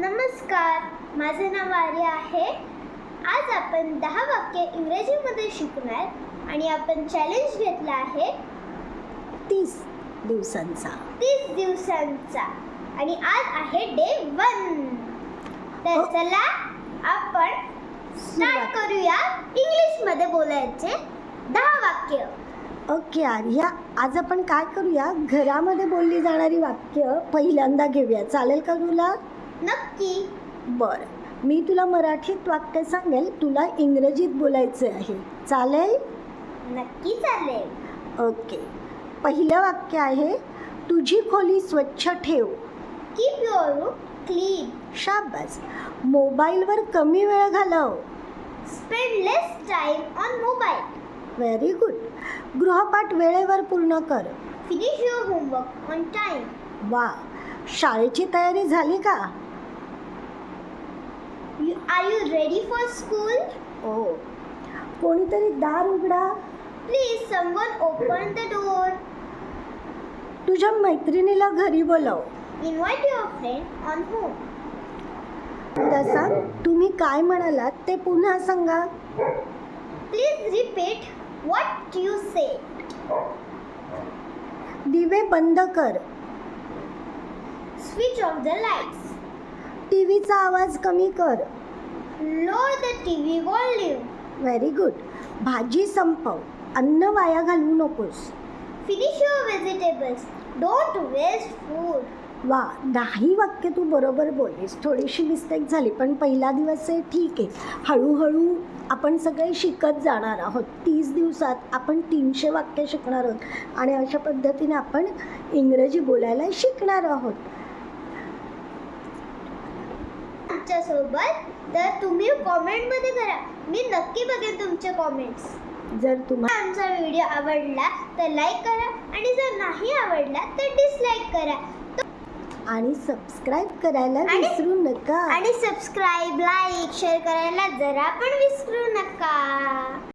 नमस्कार माझे नाव आर्य आहे. आज आपण दहा वाक्य इंग्रजीमध्ये शिकणार आणि आपण चॅलेंज घेतला आहे तीस दिवसांचा. तीस दिवसांचा. आणि आज आहे डे वन तर हो. चला आपण स्टार्ट. करूया. इंग्लिशमध्ये बोलायचे दहा वाक्य. ओके आर्या. आज आपण काय करूया? घरामध्ये बोलली जाणारी वाक्य पहिल्यांदा घेऊया. चालेल का तुला? नक्की. बरं. मी तुला मराठीत वाक्य सांगेल तुला इंग्रजीत बोलायचं आहे. चालेल? नक्की चालेल. ओके. पहिलं वाक्य आहे तुझी खोली स्वच्छ ठेव. कीप युअर रूम क्लीन शाबास. मोबाईलवर कमी वेळ घालव. Spend less time on mobile very good गृहपाठ वेळेवर पूर्ण कर. Finish your homework on time वा. शाळेची तयारी झाली का? Are you ready for school ओ कोणीतरी दार उघडा. Please someone open the door तुझ्या मैत्रिणीला घरी बोलव. Invite your friend on home तसा तुम्ही काय म्हणालात ते पुन्हा सांगा. Please repeat what you say दिवे बंद कर. Switch off the lights. टी व्हीचा आवाज कमी कर. Lower the tv volume very good भाजी संपव. अन्न वाया घालवू नकोस. Finish your vegetables. Don't waste food. वा दहाही वाक्य तू बरोबर बोललीस. थोडीशी मिस्टेक झाली पण पहिला दिवस आहे ठीक आहे. हळूहळू आपण सगळे शिकत जाणार आहोत. तीस दिवसात आपण तीनशे वाक्य शिकणार आहोत. आणि अशा पद्धतीने आपण इंग्रजी बोलायला शिकणार आहोत. आमच्यासोबत तर तुम्ही कॉमेंटमध्ये करा. मी नक्की बघेन तुमचे कॉमेंट्स जर तुम्हाला आमचा व्हिडिओ आवडला तर लाईक करा आणि जर नाही आवडला तर डिसलाईक करा. आणि सबस्क्राईब करायला आणि- विसरू नका. आणि सबस्क्राईब लाईक शेअर करायला जरा पण विसरू नका.